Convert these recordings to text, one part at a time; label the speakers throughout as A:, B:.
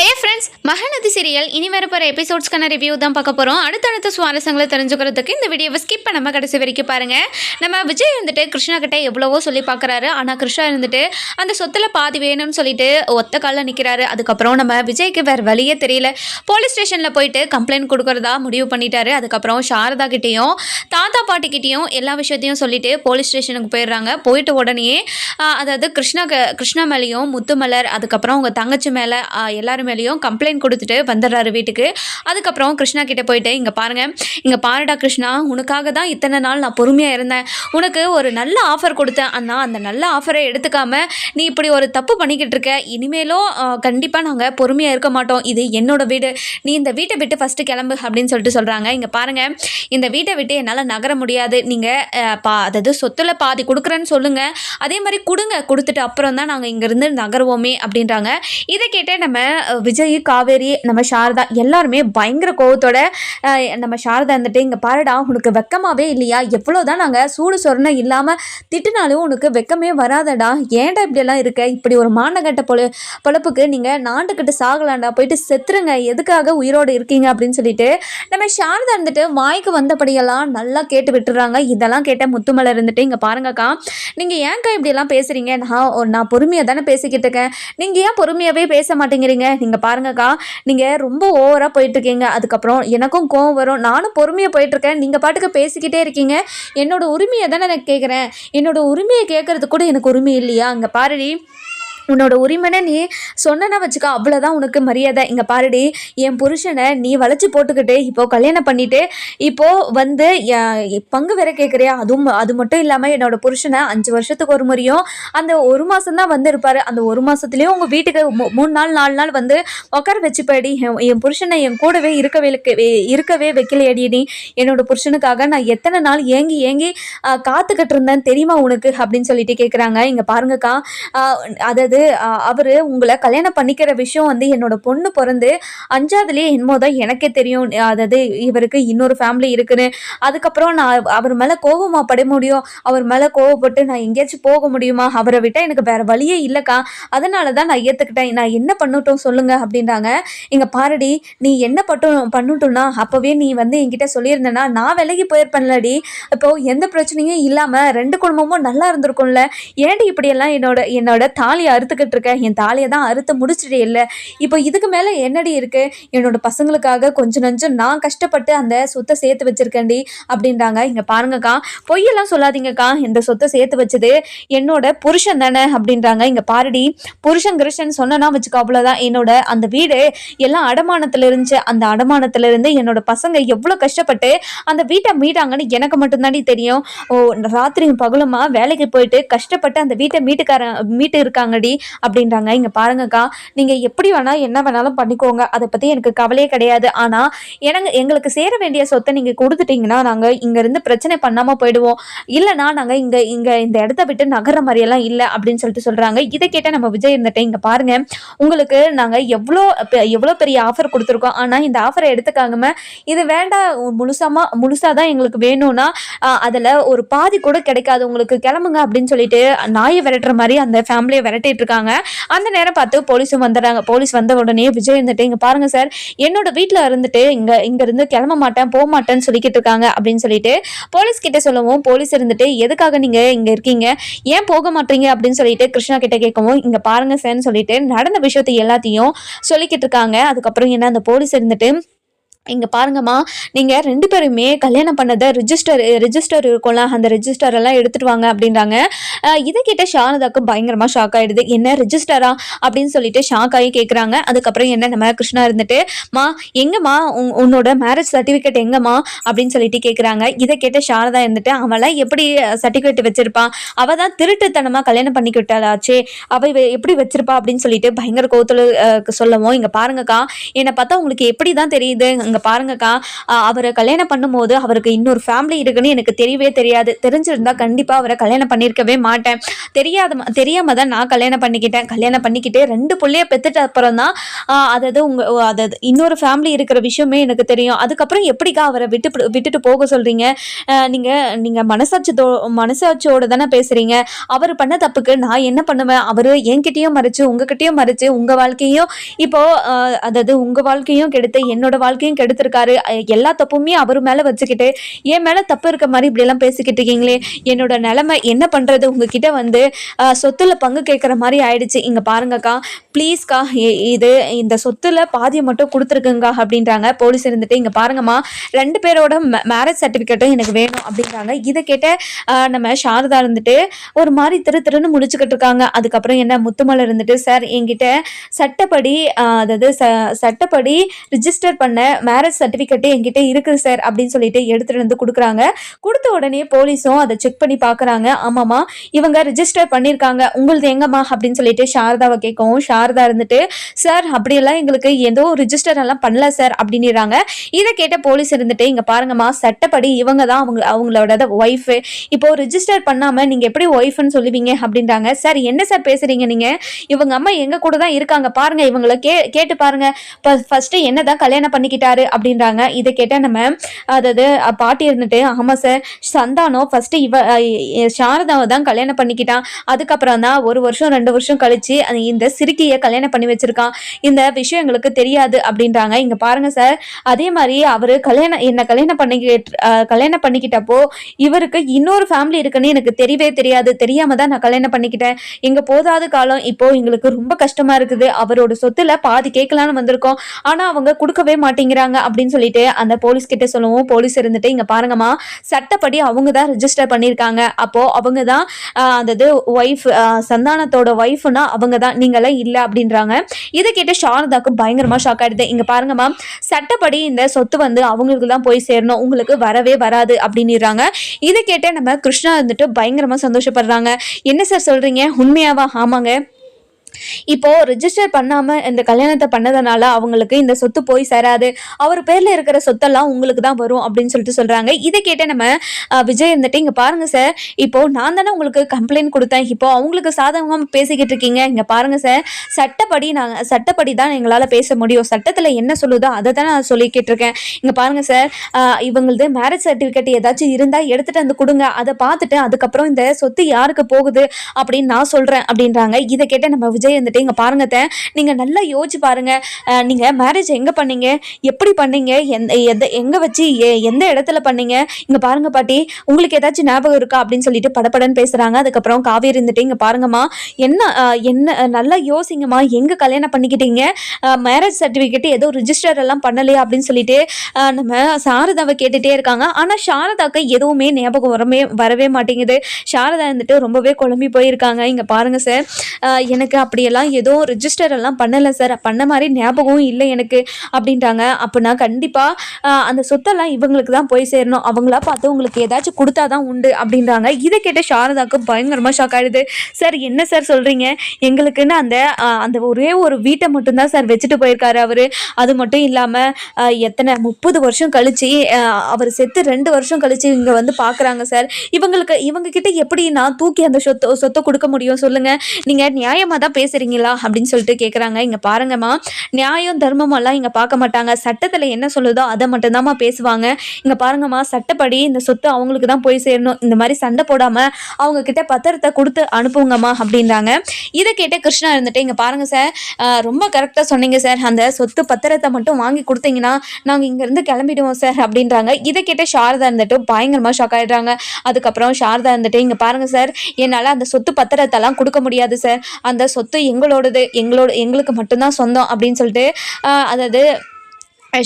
A: Hey friends Mahanadi serial இனி வரப்போகிற எபிசோட்ஸ்க்கான review தான் பார்க்க போகிறோம் அடுத்தடுத்த சுவாரஸ்யங்களை தெரிஞ்சுக்கிறதுக்கு இந்த வீடியோவை ஸ்கிப் பண்ணாமல் கடைசி வரைக்கும் பாருங்கள் நம்ம விஜய் இருந்துட்டு கிருஷ்ணா கிட்ட எவ்வளவோ சொல்லி பார்க்குறாரு. ஆனால் கிருஷ்ணா இருந்துட்டு அந்த சொத்தில் பாதி வேணும்னு சொல்லிட்டு ஒத்த காலில் நிற்கிறாரு அதுக்கப்புறம் நம்ம விஜய்க்கு வேறு வழியே தெரியல. போலீஸ் ஸ்டேஷனில் போயிட்டு கம்ப்ளைண்ட் கொடுக்குறதா முடிவு பண்ணிட்டாரு. அதுக்கப்புறம் சாரதா கிட்டேயும் தாத்தா பாட்டிக்கிட்டேயும் எல்லா விஷயத்தையும் சொல்லிட்டு போலீஸ் ஸ்டேஷனுக்கு போயிடுறாங்க. போயிட்டு உடனே அதாவது கிருஷ்ணா க- கிருஷ்ணா மேலேயும் முத்துமலர் அதுக்கப்புறம் உங்கள் தங்கச்சி மேலே எல்லாருமே மேலேயும் கம்ப்ளைண்ட் கொடுத்துட்டு வந்துடுறாரு வீட்டுக்கு. அதுக்கப்புறம் கிருஷ்ணா கிட்டே போயிட்டு இங்கே பாருங்கள் இங்கே பாருடா கிருஷ்ணா உனக்காக தான் இத்தனை நாள் நான் பொறுமையாக இருந்தேன். உனக்கு ஒரு நல்ல ஆஃபர் கொடுத்தேன். ஆனால் அந்த நல்ல ஆஃபரை எடுத்துக்காமல் நீ இப்படி ஒரு தப்பு பண்ணிக்கிட்டு இருக்க. இனிமேலும் கண்டிப்பாக நாங்கள் பொறுமையாக இருக்க மாட்டோம். இது என்னோட வீடு. நீ இந்த வீட்டை விட்டு ஃபஸ்ட்டு கிளம்பு அப்படின்னு சொல்லிட்டு சொல்கிறாங்க இங்கே பாருங்கள் இந்த வீட்டை விட்டு என்னால் நகர முடியாது. நீங்கள் பா அதாவது சொத்துல பாதி கொடுக்குறேன்னு சொல்லுங்கள் அதே மாதிரி கொடுங்க. கொடுத்துட்டு அப்புறம் தான் நாங்கள் இங்கேருந்து நகருவோமே அப்படின்றாங்க. இதை கேட்டே நம்ம விஜய் காவேரி நம்ம சாரதா எல்லாருமே பயங்கர கோவத்தோட நம்ம சாரதா இருந்துட்டு இங்கே பாருடா உனக்கு வெக்கமாகவே இல்லையா? எவ்வளோ தான் நாங்கள் சூடு சொரணை இல்லாமல் திட்டுனாலும் உனக்கு வெக்கமே வராதடா. ஏன்டா இப்படியெல்லாம் இருக்க? இப்படி ஒரு மானகட்ட பொழு பொழப்புக்கு நீங்கள் நாண்டுக்கிட்டு சாகலாண்டா? போயிட்டு செத்துருங்க. எதுக்காக உயிரோடு இருக்கீங்க? அப்படின்னு சொல்லிட்டு நம்ம சாரதா இருந்துட்டு வாய்க்கு வந்தபடியெல்லாம் நல்லா கேட்டு விட்டுறாங்க. இதெல்லாம் கேட்ட முத்துமலர் இருந்துட்டு இங்கே பாருங்கக்கா நீங்கள் ஏன்க்கா இப்படியெல்லாம் பேசுகிறீங்க நான் நான் பொறுமையாக தானே பேசிக்கிட்டு இருக்கேன். நீங்கள் ஏன் பொறுமையாகவே பேச மாட்டேங்கிறீங்க? நீங்கள் பாருங்கக்கா நீங்கள் ரொம்ப ஓவராக போயிட்டுருக்கீங்க. அதுக்கப்புறம் எனக்கும் கோவம் வரும். நானும் பொறுமையாக போயிட்டுருக்கேன். நீங்கள் பாட்டுக்கு பேசிக்கிட்டே இருக்கீங்க. என்னோட உரிமையை தானே நான் கேட்குறேன் என்னோடய உரிமையை கேட்குறது கூட எனக்கு உரிமை இல்லையா? அங்கே பாருடி. உன்னோட உரிமைனை நீ சொன்னனா வச்சுக்க அவ்வளோதான் உனக்கு மரியாதை. இங்கே பாருடி என் புருஷனை நீ வளைச்சி போட்டுக்கிட்டு இப்போ கல்யாணம் பண்ணிட்டு இப்போது வந்து பங்கு வேற கேட்குறியா அதுவும் அது மட்டும் இல்லாமல் என்னோட புருஷனை அஞ்சு வருஷத்துக்கு ஒரு முறையும் அந்த ஒரு மாதம் தான் வந்து அந்த ஒரு மாதத்துலேயும் உங்கள் வீட்டுக்கு மூணு நாள் நாலு நாள் வந்து உட்கார வச்சு போயிடி. என் என் புருஷனை என் கூடவே இருக்கவே இருக்கவே வைக்கலையடி நீ. என்னோட புருஷனுக்காக நான் எத்தனை நாள் ஏங்கி ஏங்கி காத்துக்கிட்டு இருந்தேன் தெரியுமா உனக்கு? அப்படின்னு சொல்லிட்டு கேட்குறாங்க இங்கே பாருங்கக்கா அதாவது அவர் உங்களை கல்யாணம் பண்ணிக்கிற விஷயம் வந்து என்னோட பொண்ணு பிறந்து அஞ்சாவதுலேயே என்னமோ தான் எனக்கே தெரியும். அதாவது இவருக்கு இன்னொரு ஃபேமிலி இருக்குன்னு. அதுக்கப்புறம் நான் அவர் மேலே கோபமாக பட முடியும். அவர் மேலே கோவப்பட்டு நான் எங்கேயாச்சும் போக முடியுமா? அவரை விட்டால் எனக்கு வேற வழியே இல்லைக்கா. அதனால தான் நான் ஏற்றுக்கிட்டேன் நான் என்ன பண்ணட்டும் சொல்லுங்கள் அப்படின்றாங்க. இங்கே பாருடி நீ என்ன பட்டும் பண்ணட்டும்னா அப்போவே நீ வந்து என்கிட்ட சொல்லியிருந்தேன்னா நான் விலகி போயிருப்பேன்லடி. இப்போ எந்த பிரச்சனையும் இல்லாமல் ரெண்டு குடும்பமும் நல்லா இருந்திருக்கும்ல. ஏன்டி இப்படியெல்லாம் என்னோட என்னோட தாலியை வளர்த்துக்கிட்டு இருக்கேன் என் தாலியை தான் அறுத்து முடிச்சிட்டே இல்லை. இப்போ இதுக்கு மேலே என்னடி இருக்குது என்னோட பசங்களுக்காக கொஞ்சம் நஞ்சம் நான் கஷ்டப்பட்டு அந்த சொத்தை சேர்த்து வச்சிருக்கேன்டி அப்படின்றாங்க. இங்கே பாருங்கக்கா பொய்யெல்லாம் சொல்லாதீங்கக்கா. இந்த சொத்தை சேர்த்து வச்சது என்னோட புருஷன் தானே அப்படின்றாங்க. இங்கே பாருடி புருஷன் கிருஷ்ணன் சொன்னா வச்சுக்கோ அவ்வளோதான் என்னோட அந்த வீடு எல்லாம் அடமானத்தில் இருந்துச்சு. அந்த அடமானத்தில் இருந்து என்னோட பசங்க எவ்வளோ கஷ்டப்பட்டு அந்த வீட்டை மீட்டாங்கன்னு எனக்கு மட்டும்தாண்டி தெரியும். ஓ ராத்திரியும் பகலுமா வேலைக்கு போயிட்டு கஷ்டப்பட்டு அந்த வீட்டை மீட்டுக்காரன் மீட்டு இருக்காங்கடி. அப்படின்றாங்க. இங்கே பாருங்கக்கா நீங்கள் எப்படி வேணால் என்ன வேணாலும் பண்ணிக்கோங்க. அதை பற்றி எனக்கு கவலையே கிடையாது. ஆனால் எனக்கு எங்களுக்கு சேர வேண்டிய சொத்தை நீங்கள் கொடுத்துட்டீங்கன்னா நாங்கள் இங்கேருந்து பிரச்சனை பண்ணாமல் போயிடுவோம். இல்லைனா நாங்கள் இங்கே இங்கே இந்த இடத்த விட்டு நகர மாதிரியெல்லாம் இல்லை அப்படின்னு சொல்லிட்டு சொல்கிறாங்க இதை கேட்டால் நம்ம விஜய் இருந்துட்டு இங்கே பாருங்க உங்களுக்கு நாங்கள் எவ்வளோ எவ்வளோ பெரிய ஆஃபர் கொடுத்துருக்கோம். ஆனால் இந்த ஆஃபரை எடுத்துக்காங்கம இது வேண்டாம் முழுசாமா முழுசாக தான் எங்களுக்கு வேணும்னா அதில் ஒரு பாதி கூட கிடைக்காது. உங்களுக்கு கிளம்புங்க அப்படின்னு சொல்லிட்டு நாயை விரட்டுற மாதிரி அந்த ஃபேமிலியை விரட்டிட்டு இருக்காங்க. அந்த நேரம் பார்த்து போலீஸும் வந்துடுறாங்க. போலீஸ் வந்த உடனே விஜய் இருந்துட்டு இங்கே பாருங்க சார் என்னோட வீட்டில் இருந்துட்டு இங்கே இங்கேருந்து கிளம்ப மாட்டேன் போக மாட்டேன்னு சொல்லிக்கிட்டு இருக்காங்க. அப்படின்னு சொல்லிட்டு போலீஸ் கிட்ட சொல்லவும் போலீஸ் இருந்துட்டு எதுக்காக நீங்கள் இங்கே இருக்கீங்க? ஏன் போக மாட்டீங்க? அப்படின்னு சொல்லிட்டு கிருஷ்ணா கிட்ட கேட்கவும் இங்கே பாருங்க சார்னு சொல்லிட்டு நடந்த விஷயத்தை எல்லாத்தையும் சொல்லிக்கிட்டு இருக்காங்க. அதுக்கப்புறம் என்ன அந்த போலீஸ் இருந்துட்டு இங்கே பாருங்கம்மா நீங்கள் ரெண்டு பேருமே கல்யாணம் பண்ணதை ரிஜிஸ்டர் ரிஜிஸ்டர் இருக்கும்ல அந்த ரிஜிஸ்டர் எல்லாம் எடுத்துட்டு வாங்க அப்படின்றாங்க. இதை கேட்ட ஷானதாக்கு பயங்கரமாக ஷாக் ஆகிடுது என்ன ரிஜிஸ்டரா அப்படின்னு சொல்லிட்டு ஷாக் ஆகி கேட்குறாங்க அதுக்கப்புறம் என்ன நம்ம கிருஷ்ணா இருந்துட்டு மா எங்கம்மா உன்னோட மேரேஜ் சர்டிஃபிகேட் எங்கம்மா? அப்படின்னு சொல்லிட்டு கேட்குறாங்க இதை கேட்ட ஷாரதா இருந்துட்டு அவளாம் எப்படி சர்டிஃபிகேட் வச்சிருப்பான் அவள் தான் திருட்டுத்தனமாக கல்யாணம் பண்ணி விட்டாளாச்சே அவள் எப்படி வச்சிருப்பா? அப்படின்னு சொல்லிட்டு பயங்கர கோத்துல சொல்லவும். இங்கே பாருங்கக்கா என்னை பார்த்தா உங்களுக்கு எப்படி தான் தெரியுது? இங்கே பாருங்கக்கா அவரை கல்யாணம் பண்ணும்போது அவருக்கு இன்னொரு ஃபேமிலி இருக்குன்னு எனக்கு தெரியவே தெரியாது. தெரிஞ்சிருந்தா கண்டிப்பாக அவரை கல்யாணம் பண்ணியிருக்கவே மாட்டேன். தெரியாத தெரியாமல் தான் நான் கல்யாணம் பண்ணிக்கிட்டேன். கல்யாணம் பண்ணிக்கிட்டு ரெண்டு பிள்ளைய பெற்றுட்ட அப்புறம் தான் அதாவது உங்க அதாவது இன்னொரு ஃபேமிலி இருக்கிற விஷயமே எனக்கு தெரியும். அதுக்கப்புறம் எப்படிக்கா அவரை விட்டு விட்டுட்டு போக சொல்கிறீங்க நீங்கள் நீங்கள் நீங்க மனசாட்சி தானே பேசுகிறீங்க அவர் பண்ண தப்புக்கு நான் என்ன பண்ணுவேன்? அவர் என்கிட்டயும் மறைச்சு உங்ககிட்டயும் மறைச்சு உங்கள் வாழ்க்கையும் இப்போது அதாவது உங்கள் வாழ்க்கையும் கெடுத்து என்னோட வாழ்க்கையும் பாயிண்ட் எடுத்திருக்காரு. எல்லா தப்புமே அவர் மேலே வச்சுக்கிட்டு என் மேலே தப்பு இருக்க மாதிரி இப்படியெல்லாம் பேசிக்கிட்டு இருக்கீங்களே என்னோட நிலைமை என்ன பண்ணுறது உங்ககிட்ட வந்து சொத்துல பங்கு கேட்குற மாதிரி ஆயிடுச்சு. இங்கே பாருங்கக்கா ப்ளீஸ்க்கா இது இந்த சொத்துல பாதியை மட்டும் கொடுத்துருக்குங்கக்கா அப்படின்றாங்க. போலீஸ் இருந்துட்டு இங்கே பாருங்கம்மா ரெண்டு பேரோட மேரேஜ் சர்டிஃபிகேட்டும் எனக்கு வேணும் அப்படின்றாங்க. இதை கேட்ட நம்ம சாரதா இருந்துட்டு ஒரு மாதிரி திரு திருன்னு முடிச்சுக்கிட்டு இருக்காங்க. அதுக்கப்புறம் என்ன முத்துமலை இருந்துட்டு சார் என்கிட்ட சட்டப்படி அதாவது ச- சட்டப்படி ரிஜிஸ்டர் பண்ண மேரேஜ் சர்டிஃபிகேட்டு என்கிட்ட இருக்குது சார் அப்படின்னு சொல்லிட்டு எடுத்துகிட்டு வந்து கொடுக்குறாங்க. கொடுத்த உடனே போலீஸும் அதை செக் பண்ணி பார்க்குறாங்க ஆமாம்மா இவங்க ரிஜிஸ்டர் பண்ணியிருக்காங்க உங்களது எங்கம்மா? அப்படின்னு சொல்லிட்டு சாரதாவை கேட்கவும் சாரதா இருந்துட்டு சார் அப்படியெல்லாம் எங்களுக்கு ஏதோ ரிஜிஸ்டர் எல்லாம் பண்ணல சார் அப்படின்னுறாங்க. இதை கேட்ட போலீஸ் இருந்துட்டு இங்க பாருங்கம்மா சட்டப்படி இவங்க தான் அவங்க அவங்களோட ஒய்ஃபு இப்போ ரிஜிஸ்டர் பண்ணாம நீங்க எப்படி ஒய்ஃப்னு சொல்லுவீங்க? அப்படின்றாங்க. சார் என்ன சார் பேசுறீங்க நீங்க? இவங்க அம்மா எங்க கூட தான் இருக்காங்க. பாருங்க இவங்கள கே கேட்டு பாருங்க. ஃபர்ஸ்ட் என்ன தான் கல்யாணம் பண்ணிக்கிட்டாரு? அப்படின்றாங்க. இதை கேட்ட நம்ம அதாவது பாட்டி இருந்துட்டு ஆமா சார் சந்தானம் ஃபர்ஸ்ட் இவ சாரதாவை தான் கல்யாணம் பண்ணிக்கிட்டான். அதுக்கப்புறம் தான் ஒரு வருஷம் ரெண்டு வருஷம் கழிச்சு இந்த சிறுக்கி சிறுக்கியை கல்யாணம் பண்ணி வச்சிருக்கான். இந்த விஷயம் எங்களுக்கு தெரியாது அப்படின்றாங்க. இங்க பாருங்க சார். அதே மாதிரி அவரு கல்யாணம் என்ன கல்யாணம் பண்ணிக்கிட்டு கல்யாணம் பண்ணிக்கிட்டப்போ இவருக்கு இன்னொரு ஃபேமிலி இருக்குன்னு எனக்கு தெரியவே தெரியாது. தெரியாம தான் நான் கல்யாணம் பண்ணிக்கிட்டேன். எங்க போதாத காலம். இப்போ எங்களுக்கு ரொம்ப கஷ்டமா இருக்குது. அவரோட சொத்துல பாதி கேட்கலான்னு வந்திருக்கோம். ஆனா அவங்க கொடுக்கவே மாட்டேங்கிறாங்க அப்படின்னு சொல்லிட்டு அந்த போலீஸ் கிட்ட சொல்லுவோம் போலீஸ் இருந்துட்டு இங்க பாருங்கம்மா சட்டப்படி அவங்க தான் ரிஜிஸ்டர் பண்ணியிருக்காங்க அப்போ அவங்க தான் அந்த ஒய்ஃப் சந்தானத்தோட ஒய்ஃப்னா அவங்க தான். நீங்களாம் இல்லை. அப்படின்றாங்க. இதை கேட்டு சாரதாக்கு பயங்கரமா ஷாக் ஆயிடுது. இங்க பாருங்கம்மா சட்டப்படி இந்த சொத்து வந்து அவங்களுக்கு தான் போய் சேரணும். உங்களுக்கு வரவே வராது அப்படின்னுறாங்க. இதை கேட்டு நம்ம கிருஷ்ணா வந்துட்டு பயங்கரமா சந்தோஷப்படுறாங்க. என்ன சார் சொல்றீங்க? உண்மையாவா? ஆமாங்க. இப்போது ரிஜிஸ்டர் பண்ணாமல் இந்த கல்யாணத்தை பண்ணதுனால அவங்களுக்கு இந்த சொத்து போய் சேராது. அவர் பேரில் இருக்கிற சொத்தெல்லாம் உங்களுக்கு தான் வரும் அப்படின்னு சொல்லிட்டு சொல்கிறாங்க இதை கேட்ட நம்ம விஜய் இருந்துட்டு இங்கே பாருங்கள் சார் இப்போது நான் தானே உங்களுக்கு கம்ப்ளைண்ட் கொடுத்தேன். இப்போது அவங்களுக்கு சாதகமாக பேசிக்கிட்டு இருக்கீங்க. இங்கே பாருங்கள் சார் சட்டப்படி நாங்கள் சட்டப்படி தான் எங்களால் பேச முடியும். சட்டத்தில் என்ன சொல்லுதோ அதை தான் நான் சொல்லிக்கிட்டு இருக்கேன். பாருங்கள் சார் இவங்களது மேரேஜ் சர்டிஃபிகேட் ஏதாச்சும் இருந்தால் எடுத்துட்டு வந்து கொடுங்க. அதை பார்த்துட்டு அதுக்கப்புறம் இந்த சொத்து யாருக்கு போகுது அப்படின்னு நான் சொல்கிறேன் அப்படின்றாங்க. இதை கேட்ட நம்ம விஜய் இருந்துட்டு இங்கே பாருங்க தே நீங்கள் நல்லா யோசிச்சு பாருங்க. நீங்கள் நீங்க மேரேஜ் எங்கே பண்ணீங்க? எப்படி பண்ணீங்க? எந்த எந்த எங்கே வச்சு எ- எந்த இடத்துல பண்ணீங்க? இங்கே பாருங்க பாட்டி உங்களுக்கு ஏதாச்சும் ஞாபகம் இருக்கா? அப்படின்னு சொல்லிட்டு படப்படன்னு பேசுறாங்க. அதுக்கப்புறம் காவேரி இருந்துட்டு இங்கே பாருங்கம்மா என்ன என்ன நல்லா யோசிங்கம்மா எங்கே கல்யாணம் பண்ணிக்கிட்டீங்க? மேரேஜ் சர்டிஃபிகேட் ஏதோ ரிஜிஸ்டர் எல்லாம் பண்ணலையா? அப்படின்னு சொல்லிட்டு நம்ம சாரதாவை கேட்டுகிட்டே இருக்காங்க. ஆனால் சாரதாக்கு எதுவுமே ஞாபகம் வரவே வரவே மாட்டேங்குது. சாரதா வந்துட்டு ரொம்பவே குழம்பி போயிருக்காங்க. இங்கே பாருங்க சார். எனக்கு அப்படி அப்படியெல்லாம் எதுவும் ரிஜிஸ்டர் எல்லாம் பண்ணலை சார் பண்ண மாதிரி ஞாபகம் இல்லை எனக்கு அப்படின்றாங்க அப்படின்னா கண்டிப்பாக அந்த சொத்தெல்லாம் இவங்களுக்கு தான் போய் சேரணும். அவங்களா பார்த்து உங்களுக்கு ஏதாச்சும் கொடுத்தா தான் உண்டு அப்படின்றாங்க. இதை கேட்ட சாரதாக்கு பயங்கரமாக ஷாக் ஆகிடுது சார் என்ன சார் சொல்கிறீங்க எங்களுக்குன்னு அந்த அந்த ஒரே ஒரு வீட்டை மட்டும்தான் சார் வச்சுட்டு போயிருக்காரு அவர். அது மட்டும் இல்லாமல் எத்தனை முப்பது வருஷம் கழிச்சு அவர் செத்து ரெண்டு வருஷம் கழிச்சு இங்கே வந்து பார்க்குறாங்க சார் இவங்களுக்கு இவங்க கிட்ட எப்படி நான் தூக்கி அந்த சொத்தை சொத்தை கொடுக்க முடியும் சொல்லுங்கள் நீங்கள் நியாயமாக தான் பேசுறீங்களா அப்படின்னு சொல்லிட்டு கேட்குறாங்க இங்கே பாருங்கம்மா நியாயம் தர்மம் எல்லாம் இங்கே பார்க்க மாட்டாங்க. சட்டத்தில் என்ன சொல்லுதோ அதை மட்டும்தாம்மா பேசுவாங்க. இங்கே பாருங்கம்மா சட்டப்படி இந்த சொத்து அவங்களுக்கு தான் போய் சேரணும். இந்த மாதிரி சண்டை போடாமல் அவங்க கிட்ட பத்திரத்தை கொடுத்து அனுப்புங்கம்மா அப்படின்றாங்க. இதை கேட்ட கிருஷ்ணா இருந்துட்டு இங்கே பாருங்க சார் ரொம்ப கரெக்டாக சொன்னீங்க சார் அந்த சொத்து பத்திரத்தை மட்டும் வாங்கி கொடுத்தீங்கன்னா நாங்கள் இங்கேருந்து கிளம்பிடுவோம் சார் அப்படின்றாங்க. இதை கேட்ட சாரதா இருந்துட்டு பயங்கரமாக ஷாக் ஆயிடுறாங்க. அதுக்கப்புறம் சாரதா இருந்துட்டு இங்கே பாருங்க சார் என்னால் அந்த சொத்து பத்திரத்தெல்லாம் கொடுக்க முடியாது சார் அந்த சொத்து எங்களோடது எங்களோட எங்களுக்கு மட்டும்தான் சொந்தம் அப்படின்னு சொல்லிட்டு அதாவது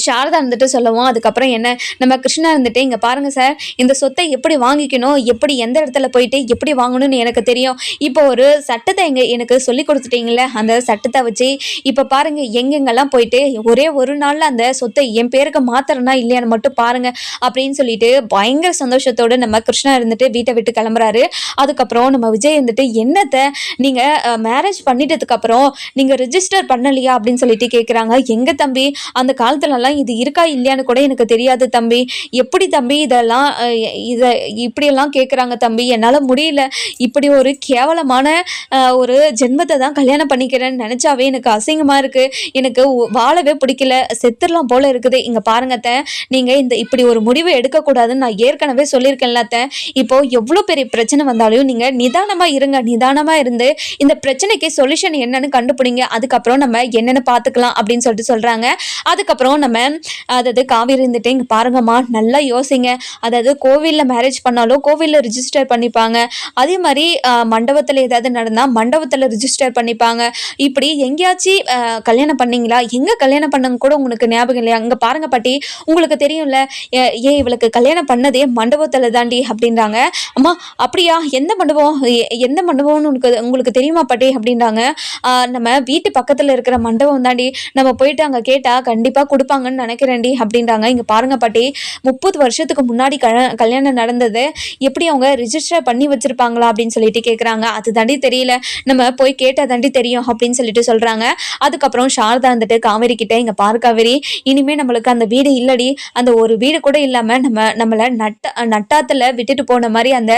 A: சாரதா இருந்துட்டு சொல்லுவோம் அதுக்கப்புறம் என்ன நம்ம கிருஷ்ணா இருந்துட்டு இங்கே பாருங்கள் சார் இந்த சொத்தை எப்படி வாங்கிக்கணும் எப்படி எந்த இடத்துல போயிட்டு எப்படி வாங்கணும்னு எனக்கு தெரியும். இப்போ ஒரு சட்டத்தை எங்கே எனக்கு சொல்லி கொடுத்துட்டீங்களே அந்த சட்டத்தை வச்சு இப்போ பாருங்கள் எங்கெங்கெல்லாம் போயிட்டு ஒரே ஒரு நாளில் அந்த சொத்தை என் பேருக்கு மாத்திரனா இல்லையான்னு மட்டும் பாருங்கள் அப்படின்னு சொல்லிட்டு பயங்கர சந்தோஷத்தோடு நம்ம கிருஷ்ணா இருந்துட்டு வீட்டை விட்டு கிளம்புறாரு. அதுக்கப்புறம் நம்ம விஜய் இருந்துட்டு என்னத்தை நீங்கள் மேரேஜ் பண்ணிட்டதுக்கப்புறம் நீங்கள் ரிஜிஸ்டர் பண்ணலையா? அப்படின்னு சொல்லிட்டு கேட்குறாங்க எங்கள் தம்பி அந்த காலத்தில் வீட்டிலலாம் இது இருக்கா இல்லையான்னு கூட எனக்கு தெரியாது தம்பி. எப்படி தம்பி இதெல்லாம் இதை இப்படியெல்லாம் கேட்குறாங்க தம்பி. என்னால் முடியல. இப்படி ஒரு கேவலமான ஒரு ஜென்மத்தை தான் கல்யாணம் பண்ணிக்கிறேன்னு நினச்சாவே எனக்கு அசிங்கமாக இருக்குது எனக்கு வாழவே பிடிக்கல. செத்துடலாம் போல இருக்குது. இங்கே பாருங்க அத்தை. நீங்கள் இந்த இப்படி ஒரு முடிவை எடுக்கக்கூடாதுன்னு நான் ஏற்கனவே சொல்லியிருக்கேன்ல அத்தை. இப்போ எவ்வளோ பெரிய பிரச்சனை வந்தாலும் நீங்கள் நிதானமாக இருங்க. நிதானமாக இருந்து இந்த பிரச்சனைக்கு சொல்யூஷன் என்னன்னு கண்டுபிடிங்க. அதுக்கப்புறம் நம்ம என்னென்னு பார்த்துக்கலாம் அப்படின்னு சொல்லிட்டு சொல்கிறாங்க அதுக்கப்புறம் நம்ம அதாவது காவேரி இருந்துட்டு இங்கே பாருங்கம்மா நல்லா யோசிங்க. அதாவது கோவிலில் மேரேஜ் பண்ணாலும் கோவிலில் ரிஜிஸ்டர் பண்ணிப்பாங்க. அதே மாதிரி மண்டபத்தில் ஏதாவது நடந்தால் மண்டபத்தில் ரிஜிஸ்டர் பண்ணிப்பாங்க. இப்படி எங்கேயாச்சும் கல்யாணம் பண்ணீங்களா? எங்கே கல்யாணம் பண்ணங்க கூட உங்களுக்கு ஞாபகம் இல்லையா? அங்கே பாருங்க பாட்டி உங்களுக்கு தெரியும்ல ஏ ஏன் இவளுக்கு கல்யாணம் பண்ணதே மண்டபத்தில் தாண்டி அப்படின்றாங்க. அம்மா அப்படியா? எந்த மண்டபம்? எ- எந்த மண்டபம்னு உனக்கு உங்களுக்கு தெரியுமா பாட்டி அப்படின்றாங்க. நம்ம வீட்டு பக்கத்தில் இருக்கிற மண்டபம் தாண்டி நம்ம போயிட்டு அங்கே கேட்டால் கண்டிப்பாக இருப்பாங்கன்னு நினைக்கிறேன்டி அப்படின்றாங்க. இங்கே பாருங்க பாட்டி முப்பது வருஷத்துக்கு முன்னாடி கல் கல்யாணம் நடந்தது. எப்படி அவங்க ரிஜிஸ்டர் பண்ணி வச்சிருப்பாங்களா அப்படின்னு சொல்லிட்டு கேட்குறாங்க அது தாண்டி தெரியல. நம்ம போய் கேட்டால் தாண்டி தெரியும் அப்படின்னு சொல்லிட்டு சொல்கிறாங்க அதுக்கப்புறம் சாரதா வந்துட்டு காவேரி கிட்டே இங்கே பாரு காவேரி இனிமேல் நம்மளுக்கு அந்த வீடு இல்லடி. அந்த ஒரு வீடு கூட இல்லாமல் நம்ம நம்மளை நட்ட நட்டாத்தில் விட்டுட்டு போன மாதிரி அந்த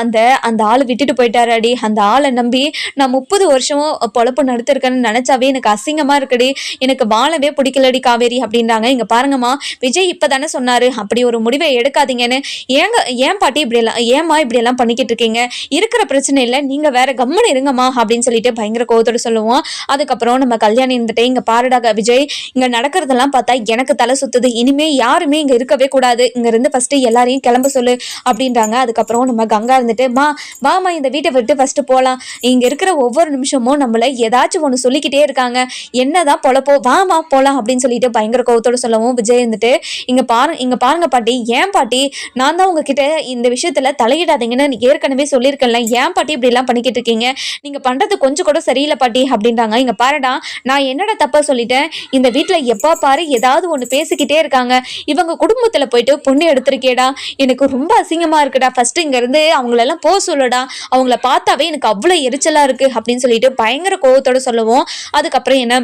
A: அந்த அந்த ஆள் விட்டுட்டு போயிட்டாராடி. அந்த ஆளை நம்பி நான் முப்பது வருஷம் பொழப்பு நடத்திருக்கேன்னு நினச்சாவே எனக்கு அசிங்கமாக இருக்குடி. எனக்கு வாழவே பிடிக்கலடி காவேரி. அப்படின்றாங்க. இங்கே பாருங்கம்மா விஜய் இப்போ தானே சொன்னார் அப்படி ஒரு முடிவை எடுக்காதீங்கன்னு. ஏங்க ஏன் பாட்டி இப்படியெல்லாம் ஏம்மா இப்படியெல்லாம் பண்ணிக்கிட்டு இருக்கீங்க? இருக்கிற பிரச்சனை இல்லை நீங்கள் வேற கம்முன்னு இருங்கம்மா அப்படின்னு சொல்லிட்டு பயங்கர கோவத்தோட சொல்லுவோம். அதுக்கப்புறம் நம்ம கல்யாணம் இருந்துட்டு இங்கே பாருடா விஜய் இங்கே நடக்கிறதெல்லாம் பார்த்தா எனக்கு தலை சுத்துது. இனிமே யாருமே இங்கே இருக்கவே கூடாது. இங்க இருந்து ஃபர்ஸ்ட் எல்லாரையும் கிளம்ப சொல்லு அப்படின்றாங்க. அதுக்கப்புறம் நம்ம கங்கா இருந்துட்டு மா வாமா இந்த வீட்டை விட்டு ஃபர்ஸ்ட் போகலாம் இங்கே இருக்கிற ஒவ்வொரு நிமிஷமும் நம்மளை ஏதாச்சும் ஒன்று சொல்லிக்கிட்டே இருக்காங்க. என்னதான் பொழப்போ வாமா போகலாம் அப்படின்னு சொல்லிட்டு பயங்கர கோவத்தோடு சொல்லவும் விஜய் இருந்துட்டு இங்கே பாரு இங்கே பாருங்க பாட்டி ஏன் பாட்டி நான் தான் உங்ககிட்ட இந்த விஷயத்தில் தலையிடாதீங்கன்னு ஏற்கனவே சொல்லியிருக்கேன்ல ஏன் பாட்டி இப்படிலாம் பண்ணிக்கிட்டு இருக்கீங்க? நீங்கள் பண்ணுறது கொஞ்சம் கூட சரியில்லை பாட்டி அப்படின்றாங்க. இங்கே பாருடா நான் என்னடா தப்பாக சொல்லிட்டேன்? இந்த வீட்டில் எப்போ பாரு ஏதாவது ஒன்று பேசிக்கிட்டே இருக்காங்க. இவங்க குடும்பத்தில் போயிட்டு பொண்ணு எடுத்திருக்கேடா. எனக்கு ரொம்ப அசிங்கமாக இருக்குடா. ஃபஸ்ட்டு இங்கேருந்து அவங்களெல்லாம் போக சொல்லுடா. அவங்கள பார்த்தாவே எனக்கு அவ்வளோ எரிச்சலாக இருக்குது அப்படின்னு சொல்லிட்டு பயங்கர கோவத்தோடு சொல்லுவோம் அதுக்கப்புறம் என்ன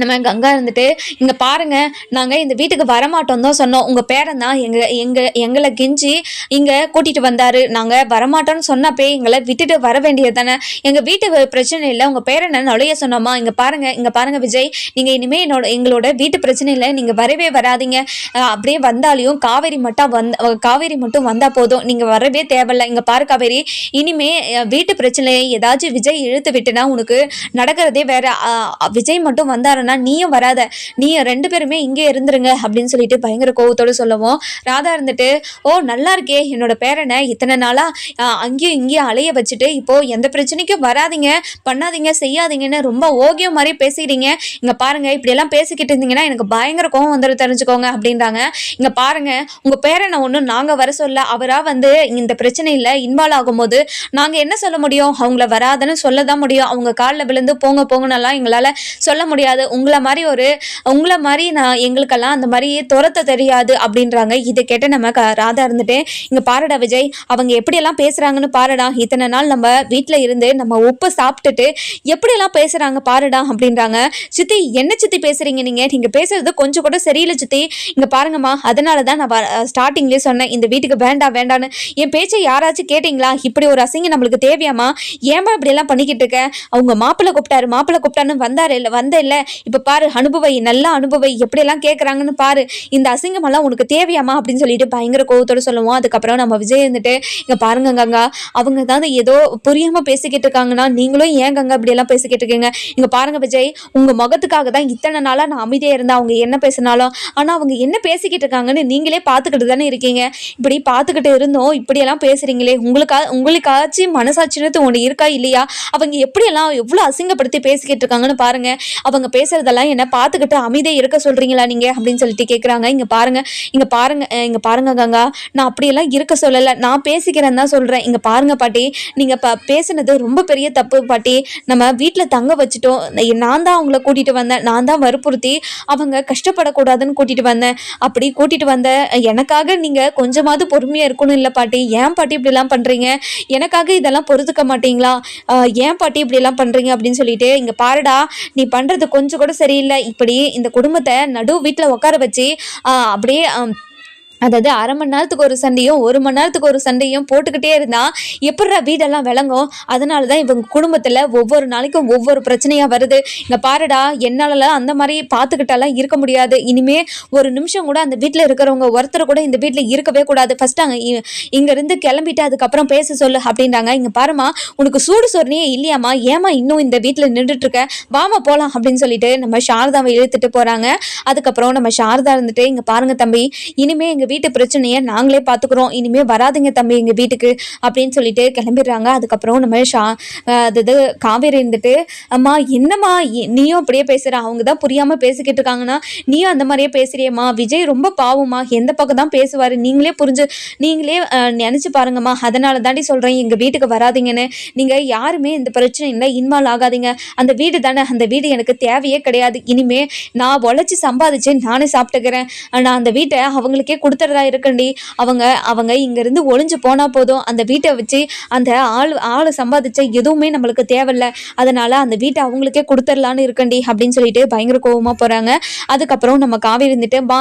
A: நம்ம கங்கா இருந்துட்டு இங்கே பாருங்க நாங்கள் இந்த வீட்டுக்கு வரமாட்டோம் தான் சொன்னோம். உங்கள் பேரன் தான் எங்கள் எங்கள் எங்களை கெஞ்சி இங்கே கூட்டிகிட்டு வந்தார். நாங்கள் வரமாட்டோம்னு சொன்னப்பே எங்களை விட்டுட்டு வர வேண்டியது தானே. எங்கள் வீட்டு பிரச்சனை இல்லை உங்கள் பேரனை நுழைய சொன்னோமா? இங்கே பாருங்கள் இங்கே பாருங்கள் விஜய் நீங்கள் இனிமேல் என்னோட எங்களோட வீட்டு பிரச்சனை இல்லை நீங்கள் வரவே வராதீங்க. அப்படியே வந்தாலையும் காவேரி மட்டும் வந்த காவேரி மட்டும் வந்தால் போதும். நீங்கள் வரவே தேவையில்ல. இங்கே பாரு காவேரி இனிமே வீட்டு பிரச்சனையை ஏதாச்சும் விஜய் இழுத்து விட்டுனா உனக்கு நடக்கிறதே வேற. விஜய் மட்டும் வந்தாருன்னா நீயும் வராத. நீ ரெண்டு பேருமே இங்கே இருந்துருங்க அப்படின்னு சொல்லிட்டு பயங்கர கோவத்தோடு சொல்லவும். ராதா இருந்துட்டு ஓ நல்லா இருக்கே. என்னோட பேரனை இத்தனை நாளாக அங்கேயும் இங்கேயும் அலைய வச்சுட்டு இப்போ எந்த பிரச்சனைக்கும் வராதீங்க. பண்ணாதீங்க செய்யாதீங்கன்னு ரொம்ப ஓகியம் மாதிரி பேசிக்கிறீங்க இங்கே பாருங்க இப்படியெல்லாம் பேசிக்கிட்டு இருந்தீங்கன்னா எனக்கு பயங்கர கோவம் வந்துடும் தெரிஞ்சுக்கோங்க அப்படின்றாங்க. இங்க பாருங்க உங்க பேரனை ஒன்றும் நாங்கள் வர சொல்ல அவராக வந்து இந்த பிரச்சனையில இன்வால்வ் ஆகும்போது நாங்கள் என்ன சொல்ல முடியும்? அவங்கள வராதுன்னு சொல்ல தான் முடியும். அவங்க காலில் விழுந்து போங்க போங்கன்னெல்லாம் எங்களால் சொல்ல முடியாது. உங்களை மாதிரி ஒரு உங்களை மாதிரி நான் எங்களுக்கெல்லாம் அந்த மாதிரி துரத்த தெரியாது அப்படின்றாங்க. இதை கேட்ட நம்ம க- ராதா இருந்துட்டு இங்கே பாருடா விஜய் அவங்க எப்படியெல்லாம் பேசுகிறாங்கன்னு பாருடா. இத்தனை நாள் நம்ம வீட்டில் இருந்து நம்ம உப்பு சாப்பிட்டுட்டு எப்படியெல்லாம் பேசுகிறாங்க பாருடா அப்படின்றாங்க. சித்தி என்ன சித்தி பேசுகிறீங்க நீங்கள் நீங்கள் பேசுறது கொஞ்சம் கூட சரியில்லை சித்தி. இங்கே பாருங்கம்மா அதனால தான் நான் ஸ்டார்டிங்லேயே சொன்னேன். இந்த வீட்டுக்கு வேண்டாம் வேண்டான்னு. என் பேச்சை யாராச்சும் கேட்டிங்களா? இப்படி ஒரு அசிங்கம் நம்மளுக்கு தேவையாம்மா? ஏமா இப்படியெல்லாம் பண்ணிக்கிட்டு இருக்க? அவங்க மாப்பிள்ளை கூப்பிட்டாரு மாப்பிள்ளை கூப்பிட்டான்னு வந்தார் இல்லை வந்த இல்லை. இப்போ பாரு அனுபவை நல்லா அனுபவை எப்படியெல்லாம் கேட்குறாங்கன்னு பாரு. இந்த அசிங்கமெல்லாம் உனக்கு தேவையாமா அப்படின்னு சொல்லிட்டு பயங்கர கோவத்தோட சொல்லுவோம். அதுக்கப்புறம் நம்ம விஜய் இருந்துட்டு இங்கே பாருங்க கங்கா அவங்க தான் ஏதோ புரியாம பேசிக்கிட்டு இருக்காங்கன்னா நீங்களும் ஏன் கங்கா இப்படி எல்லாம் பேசிக்கிட்டு இருக்கீங்க? இங்க பாருங்க விஜய் உங்க முகத்துக்காக தான் இத்தனை நாளா நான் அமைதியா இருந்தேன். அவங்க என்ன பேசினாலும் ஆனா அவங்க என்ன பேசிக்கிட்டு இருக்காங்கன்னு நீங்களே பார்த்துக்கிட்டு தானே இருக்கீங்க. இப்படி பார்த்துக்கிட்டு இருந்தோம் இப்படியெல்லாம் பேசுறீங்களே உங்களுக்கா உங்களுக்காச்சும் மனசாட்சின்னு ஒன்று இருக்கா இல்லையா? அவங்க எப்படியெல்லாம் எவ்வளோ அசிங்கப்படுத்தி பேசிக்கிட்டு இருக்காங்கன்னு பாருங்க. அவங்க பேச பேசுறதெல்லாம் என்ன பார்த்துக்கிட்டு அமைதியா இருக்க சொல்றீங்களா நீங்க அப்படின்னு சொல்லிட்டு கேட்குறாங்க இங்க பாருங்க இங்க பாருங்க இங்க பாருங்க கங்கா. நான் அப்படியெல்லாம் இருக்க சொல்லலை. நான் பேசிக்கிறேன்னு தான் சொல்றேன். இங்க பாருங்க பாட்டி நீங்க பேசுனது ரொம்ப பெரிய தப்பு பாட்டி. நம்ம வீட்டில் தங்க வச்சுட்டோம். நான் தான் அவங்கள கூட்டிட்டு வந்தேன். நான் தான் வற்புறுத்தி அவங்க கஷ்டப்படக்கூடாதுன்னு கூட்டிட்டு வந்தேன். அப்படி கூட்டிட்டு வந்த எனக்காக நீங்க கொஞ்சமாவது பொறுமையா இருக்கணும் இல்லை பாட்டி. ஏன் பாட்டி இப்படிலாம் பண்றீங்க? எனக்காக இதெல்லாம் பொறுத்துக்க மாட்டீங்களா? ஏன் பாட்டி இப்படிலாம் பண்றீங்க அப்படின்னு சொல்லிட்டு இங்க பாருடா. நீ பண்றது கொஞ்சம் கொஞ்சம் கூட சரியில்லை. இப்படி இந்த குடும்பத்தை நடு வீட்டில் உட்கார வச்சு அப்படியே அதாவது அரை மணி நேரத்துக்கு ஒரு சண்டையும் ஒரு மணி நேரத்துக்கு ஒரு சண்டையும் போட்டுக்கிட்டே இருந்தால் எப்படிடா வீடெல்லாம் விளங்கும்? அதனால தான் இவங்க குடும்பத்தில் ஒவ்வொரு நாளைக்கும் ஒவ்வொரு பிரச்சனையாக வருது. இங்கே பாருடா என்னாலலாம் அந்த மாதிரி பார்த்துக்கிட்டாலாம் இருக்க முடியாது. இனிமே ஒரு நிமிஷம் கூட அந்த வீட்டில் இருக்கிறவங்க ஒருத்தர் கூட இந்த வீட்டில் இருக்கவே கூடாது. ஃபர்ஸ்ட் அங்கே இங்கேருந்து கிளம்பிட்டு அதுக்கப்புறம் பேச சொல்லு அப்படின்றாங்க. இங்கே பாருமா உனக்கு சூடு சொரணியே இல்லையாம்மா. ஏமா இன்னும் இந்த வீட்டில் நின்றுட்டுருக்க? வாமா போகலாம் அப்படின்னு சொல்லிட்டு நம்ம சாரதாவை இழுத்துட்டு போகிறாங்க அதுக்கப்புறம் நம்ம சாரதா இருந்துட்டு இங்கே பாருங்கள் தம்பி இனிமே எங்கள் வீட்டு பிரச்சனையை நாங்களே பார்த்துக்குறோம். இனிமே வராதீங்க தம்பி எங்கள் வீட்டுக்கு அப்படின்னு சொல்லிட்டு கிளம்பிடுறாங்க. அதுக்கப்புறம் நம்ம ஷா அதாவது காவேரி இருந்துட்டு அம்மா என்னம்மா நீயும் அப்படியே பேசுகிற அவங்க தான் புரியாமல் பேசிக்கிட்டு இருக்காங்கன்னா நீயும் அந்த மாதிரியே பேசுறியம்மா. விஜய் ரொம்ப பாவம்மா. எந்த பக்கம் தான் பேசுவார்? நீங்களே புரிஞ்சு நீங்களே நினச்சி நினைச்சு பாருங்கம்மா. அதனால தாண்டி சொல்கிறேன் எங்கள் வீட்டுக்கு வராதீங்கன்னு. நீங்கள் யாருமே இந்த பிரச்சனையில் இன்வால்வ் ஆகாதீங்க. அந்த வீடு தானே. அந்த வீடு எனக்கு தேவையே கிடையாது. இனிமே நான் உழைச்சி சம்பாதிச்சு நானே சாப்பிட்டுக்கிறேன். நான் அந்த வீட்டை அவங்களுக்கே கொடுத்துறதா இருக்கண்டி. அவங்க அவங்க இங்கேருந்து ஒளிஞ்சு போனால் போதும். அந்த வீட்டை வச்சு அந்த ஆள் ஆள் சம்பாதிச்ச எதுவுமே நம்மளுக்கு தேவையில்ல. அதனால் அந்த வீட்டை அவங்களுக்கே கொடுத்துடலான்னு இருக்கண்டி அப்படின்னு சொல்லிட்டு பயங்கர கோவமாக போகிறாங்க அதுக்கப்புறம் நம்ம காவேரி இருந்துட்டு பா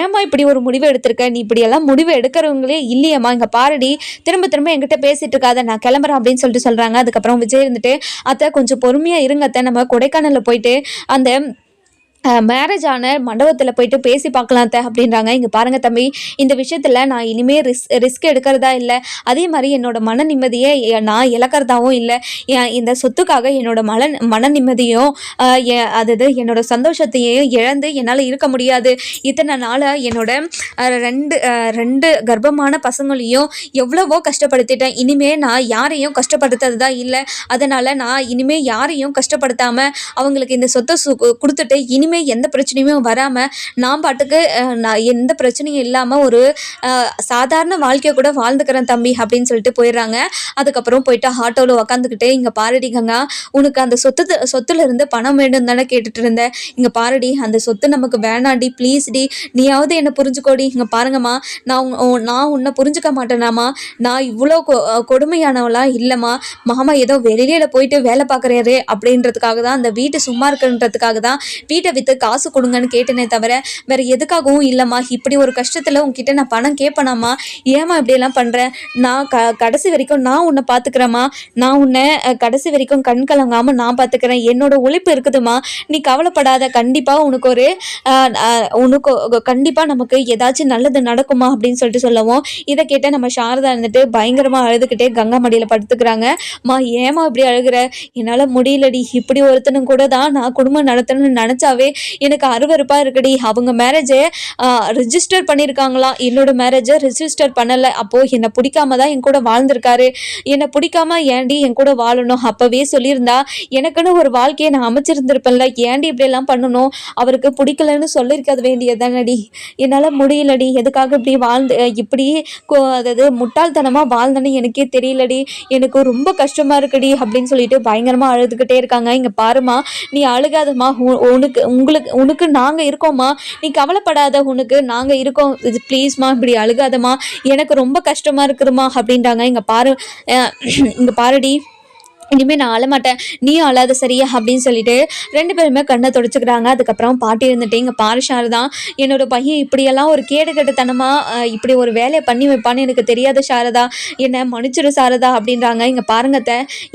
A: ஏமா இப்படி ஒரு முடிவு எடுத்திருக்க? நீ இப்படியெல்லாம் முடிவு எடுக்கிறவங்களே இல்லையேம்மா. இங்கே பாரடி. திரும்ப திரும்ப என்கிட்ட பேசிட்டு இருக்காத. நான் கிளம்புறேன் அப்படின்னு சொல்லிட்டு சொல்கிறாங்க அதுக்கப்புறம் விஜய் இருந்துட்டு அத்தை கொஞ்சம் பொறுமையாக இருங்க அத்தை. நம்ம கொடைக்கானலில் போயிட்டு அந்த மேரேஜ் ஆன மண்டபத்தில் போயிட்டு பேசி பார்க்கலாம் அத்தை அப்படின்றாங்க. இங்கே பாருங்கள் தம்பி இந்த விஷயத்தில் நான் இனிமேல் ரிஸ் ரிஸ்க் எடுக்கிறதா இல்லை. அதே மாதிரி என்னோட மன நிம்மதியை நான் இழக்கிறதாவும் இல்லை. என் இந்த சொத்துக்காக என்னோட மன மன நிம்மதியும் எ- அதாவது என்னோட சந்தோஷத்தையும் இழந்து என்னால் இருக்க முடியாது. இத்தனை நாளாக என்னோட ரெண்டு ரெண்டு கர்ப்பமான பசங்களையும் எவ்வளவோ கஷ்டப்படுத்திட்டேன். இனிமேல் நான் யாரையும் கஷ்டப்படுத்துறது தான் இல்லை. அதனால் நான் இனிமேல் யாரையும் கஷ்டப்படுத்தாமல் அவங்களுக்கு இந்த சொத்தை சு கொடுத்துட்டு இனிமேல் எந்த பிரச்சனையுமே வராமல் நான் பாட்டுக்கு நான் எந்த பிரச்சனையும் இல்லாமல் ஒரு சாதாரண வாழ்க்கையை கூட வாழ்ந்துக்கிறேன் தம்பி அப்படின்னு சொல்லிட்டு போயிடுறாங்க. அதுக்கப்புறம் போயிட்டு ஆட்டோவில் உக்காந்துக்கிட்டு இங்கே பாரடி கங்கா உனக்கு அந்த சொத்து சொத்துல இருந்து பணம் வேண்டும் தானே கேட்டுட்டு இருந்தேன் இங்கே பாரடி அந்த சொத்து நமக்கு வேணாண்டி ப்ளீஸ் டி நீயாவது என்னை புரிஞ்சுக்கோடி இங்கே பாருங்கம்மா. நான் நான் உன்னை புரிஞ்சுக்க மாட்டேனாம்மா. நான் இவ்வளோ கொ கொடுமையானவளாம் இல்லைம்மா. மாமா ஏதோ வெளியில் போயிட்டு வேலை பார்க்குறாரு அப்படின்றதுக்காக தான் அந்த வீட்டு சும்மா இருக்குன்றதுக்காக தான் வீட்டை விற்று காசு கொடுங்கன்னு கேட்டேனே தவிர வேற எதுக்காகவும் இல்லைம்மா. இப்படி ஒரு கஷ்டத்தில் உங்ககிட்ட நான் பணம் கேட்பேனாம்மா. ஏம்மா இப்படியெல்லாம் பண்ணுறேன் நான் க கடைசி வரைக்கும் நான் உன்னை பார்த்துக்கிறேம்மா நான் உன்னை கடைசி வரைக்கும் கண் கலங்காமல் நான் பார்த்துக்கிறேன் என்னோட உழைப்பு இருக்குதும்மா. நீ கவலைப்படாத. கண்டிப்பாக உனக்கு ஒரு உனக்கு கண்டிப்பாக நமக்கு ஏதாச்சும் நல்லது நடக்குமா அப்படின்னு சொல்லிட்டு சொல்லவும். இதை கேட்ட நம்ம சாரதா இருந்துட்டு பயங்கரமாக அழுதுகிட்டே கங்கா மடியில் படுத்துக்கிறாங்க. மா ஏமா இப்படி அழுகிற? என்னால் முடியலடி. இப்படி ஒருத்தனும் கூட தான் நான் குடும்பம் நடத்தணும்னு நினச்சாவே எனக்கு அருவறுப்பாக இருக்குடி. அவங்க மேரேஜை ரிஜிஸ்டர் பண்ணியிருக்காங்களா என்னோட மேரேஜை ரிஜிஸ்டர் பண்ணலை. அப்போது என்னை பிடிக்காம தான் என் கூட வாழ்ந்திருக்காரு. என்னை பிடிக்காம ஏன்டி என் கூட வாழணும்? அப்போவே சொல்லியிருந்தா எனக்குன்னு ஒரு வாழ்க்கையை நான் அமைச்சிருந்திருப்பேன்ல. ஏன்டி இப்படியெல்லாம் பண்ணணும்? அவருக்கு பிடிக்கலன்னு சொல்லியிருக்காது வேண்டியதுதானடி என்னால் முடியலடி. எதுக்காக இப்படி வாழ்ந்து இப்படி அதாவது முட்டாள்தனமாக வாழ்ந்தேன்னு எனக்கே தெரியலடி. எனக்கு ரொம்ப கஷ்டமாக இருக்குடி. அப்படின்னு சொல்லிட்டு பயங்கரமாக அழுதுகிட்டே இருக்காங்க. இங்கே பாருமா நீ அழுகாதம்மா. உ- உனக்கு உங்களுக்கு உனக்கு நாங்கள் இருக்கோம்மா. நீ கவலைப்படாத உனக்கு நாங்கள் இருக்கோம். இது ப்ளீஸ்மா இப்படி அழுகாதம்மா. எனக்கு ரொம்ப கஷ்டமாக இருக்குதுமா அப்படின்றாங்க. இங்கே பாரு இங்கே பாருடி. இனிமேல் நான் அழமாட்டேன் நீயும் அழாத சரியா? அப்படின்னு சொல்லிட்டு ரெண்டு பேருமே கண்ணை தொடச்சிக்கிறாங்க. அதுக்கப்புறம் பாட்டி இருந்துட்டு இங்கே பாரிஷார் தான் என்னோட பையன் இப்படியெல்லாம் ஒரு கேடு கெட்டத்தனமாக இப்படி ஒரு வேலையை பண்ணி வைப்பான்னு எனக்கு தெரியாத சாரதா. என்னை மன்னிச்சிரு சாரதா அப்படின்றாங்க. இங்கே பாருங்கத்த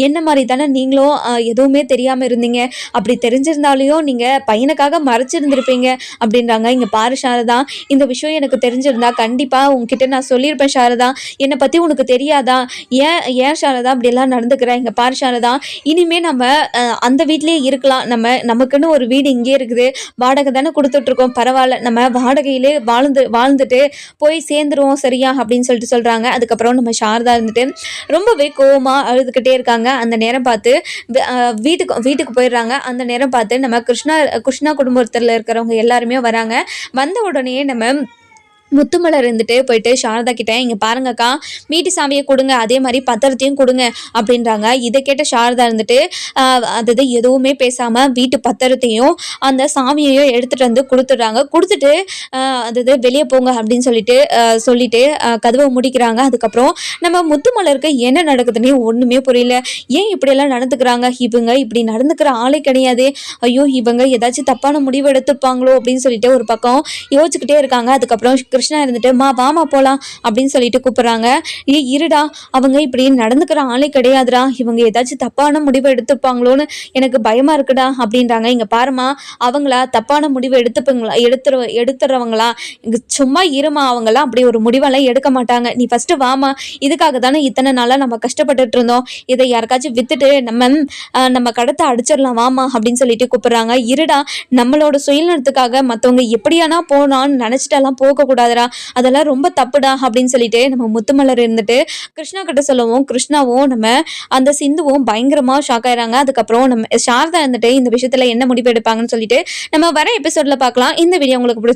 A: என்ன மாதிரி தானே நீங்களும் எதுவுமே தெரியாமல் இருந்தீங்க. அப்படி தெரிஞ்சிருந்தாலையும் நீங்கள் பையனுக்காக மறைச்சிருந்திருப்பீங்க அப்படின்றாங்க. இங்கே பாரு சாரதா இந்த விஷயம் எனக்கு தெரிஞ்சிருந்தா கண்டிப்பாக உங்ககிட்ட நான் சொல்லியிருப்பேன் சாரதா. என்னை பற்றி உனக்கு தெரியாதா? ஏன் ஏன் சாரதா அப்படிலாம் நடந்துக்கிறேன் இங்கே பாரு சாரதா இனிமே நம்ம அந்த வீட்லேயே இருக்கலாம். நம்ம நமக்குன்னு ஒரு வீடு இங்கே இருக்குது. வாடகை தானே கொடுத்துட்ருக்கோம் பரவாயில்ல. நம்ம வாடகையிலே வாழ்ந்து வாழ்ந்துட்டு போய் சேர்ந்துருவோம் சரியா? அப்படின்னு சொல்லிட்டு சொல்கிறாங்க அதுக்கப்புறம் நம்ம சாரதா இருந்துட்டு ரொம்பவே கோவமாக அழுதுகிட்டே இருக்காங்க. அந்த நேரம் பார்த்து வீட்டுக்கு வீட்டுக்கு போயிடுறாங்க. அந்த நேரம் பார்த்து நம்ம கிருஷ்ணா கிருஷ்ணா குடும்பத்தில் இருக்கிறவங்க எல்லாருமே வராங்க. வந்த உடனே நம்ம முத்துமலர் இருந்துட்டு போயிட்டு சாரதா கிட்ட இங்கே பாருங்கக்கா மீட்டு சாமியை கொடுங்க அதே மாதிரி பத்திரத்தையும் கொடுங்க அப்படின்றாங்க. இதை கேட்ட சாரதா இருந்துட்டு அதது அதாவது எதுவுமே பேசாமல் வீட்டு பத்திரத்தையும் அந்த சாமியையும் எடுத்துகிட்டு வந்து கொடுத்துட்றாங்க. கொடுத்துட்டு ஆஹ், அதாவது வெளியே போங்க அப்படின்னு சொல்லிட்டு சொல்லிட்டு கதவை முடிக்கிறாங்க. அதுக்கப்புறம் நம்ம முத்துமலருக்கு என்ன நடக்குதுன்னே ஒன்றுமே புரியல. ஏன் இப்படியெல்லாம் நடந்துக்கிறாங்க? இவங்க இப்படி நடந்துக்கிற ஆளே கிடையாது. ஐயோ இவங்க ஏதாச்சும் தப்பான முடிவு எடுத்துப்பாங்களோ அப்படின்னு சொல்லிட்டு ஒரு பக்கம் யோசிச்சுக்கிட்டே இருக்காங்க. அதுக்கப்புறம் கிருஷ்ணா இருந்துட்டு மா வாமா போகலாம் அப்படின்னு சொல்லிட்டு கூப்பிட்றாங்க. ஏ இருடா அவங்க இப்படி நடந்துக்கிற ஆளே கிடையாதுடா. இவங்க ஏதாச்சும் தப்பான முடிவு எடுத்துப்பாங்களோன்னு எனக்கு பயமாக இருக்குடா அப்படின்றாங்க. இங்கே பாருமா அவங்களா தப்பான முடிவு எடுத்துப்பங்களா எடுத்துற எடுத்துறவங்களா? இங்கே சும்மா இருமா அவங்களாம் அப்படி ஒரு முடிவெல்லாம் எடுக்க மாட்டாங்க. நீ ஃபஸ்ட்டு வாமா இதுக்காக தானே இத்தனை நாளாக நம்ம கஷ்டப்பட்டுட்டு இருந்தோம். இதை யாருக்காச்சும் வித்துட்டு நம்ம நம்ம கடத்தை அடிச்சிடலாம் வாமா அப்படின்னு சொல்லிட்டு கூப்பிட்றாங்க. இருடா நம்மளோட சுயநலத்துக்காக மற்றவங்க எப்படியானா போனான்னு நினச்சிட்டெல்லாம் போகக்கூடாதுடா அதெல்லாம் ரொம்ப தப்புடா அப்படின்னு சொல்லிட்டு நம்ம முத்துமலர் இருந்துட்டு கிருஷ்ணா கிட்ட சொல்லவும் கிருஷ்ணாவும் நம்ம அந்த சிந்துவும் பயங்கரமாக ஷாக் ஆயிடுறாங்க அதுக்கப்புறம் நம்ம சாரதா இருந்துட்டு இந்த விஷயத்தில் என்ன முடிவு எடுப்பாங்கன்னு சொல்லிட்டு நம்ம வர எபிசோடில் பார்க்கலாம். இந்த வீடியோ உங்களுக்கு பிடிச்சி